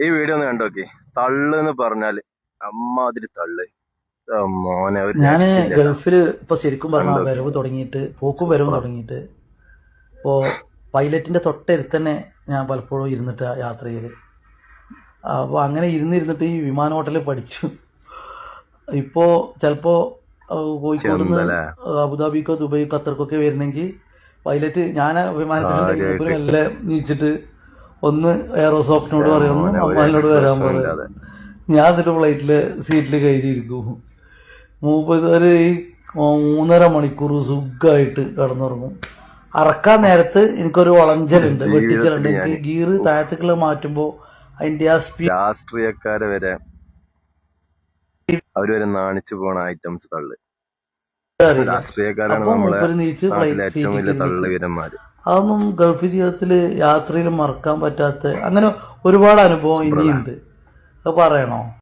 ഈ വീഡിയോ ഒന്ന് കണ്ടോക്കി തള്ളു എന്ന് പറഞ്ഞാൽ അമ്മാതിരി തള്ള് മോനെ ഞാൻ. ഗൾഫിൽ ഇപ്പൊ ശരിക്കും പറഞ്ഞ? വരവ് തുടങ്ങിയിട്ട് പോക്കും വരവ് തുടങ്ങിയിട്ട് ഇപ്പോ പൈലറ്റിന്റെ തൊട്ടടുത്ത് തന്നെ ഞാൻ പലപ്പോഴും ഇരുന്നിട്ട് ആ യാത്രയിൽ അപ്പൊ അങ്ങനെ ഇരുന്നിരുന്നിട്ട് ഈ വിമാന ഹോട്ടലിൽ പഠിച്ചു ഇപ്പോ ചിലപ്പോ കോഴിക്കോട് നിന്ന്? അബുദാബിക്കോ ദുബൈക്കോ അത്രക്കൊക്കെ വരുന്നെങ്കിൽ പൈലറ്റ് ഞാൻ വിമാനത്തിൽ എല്ലാം നീച്ചിട്ട് ഒന്ന് എയറോസോഫ്റ്റിനോട് പറയുന്നു അമ്മാനോട് വരാൻ പറയും. ഞാൻ എന്നിട്ട് ഫ്ലൈറ്റിൽ സീറ്റിൽ കയറിയിരിക്കും. മൂപ്പത് ഒരു ഈ മൂന്നര മണിക്കൂർ സുഖമായിട്ട് കടന്നുറങ്ങും. അറക്കാൻ നേരത്ത് എനിക്കൊരു വളഞ്ചലുണ്ട് വെട്ടിച്ചലുണ്ട്. എനിക്ക് ഗീറ് താഴത്തേക്കുള്ള മാറ്റുമ്പോ അതിന്റെ ആ സ്പീഡ് രാഷ്ട്രീയക്കാരെ വരെ അവർ വരെ നാണിച്ചു പോണ ഐറ്റംസ് തള്ളു. രാഷ്ട്രീയക്കാരാണ് നമ്മളെ ഏറ്റവും വലിയ തള്ളുവീരന്മാര്. അതൊന്നും ഗൾഫ് ജീവിതത്തിൽ യാത്രയിൽ മറക്കാൻ പറ്റാത്ത അങ്ങനെ ഒരുപാട് അനുഭവം ഇനിയുണ്ട്. അത് പറയണോ?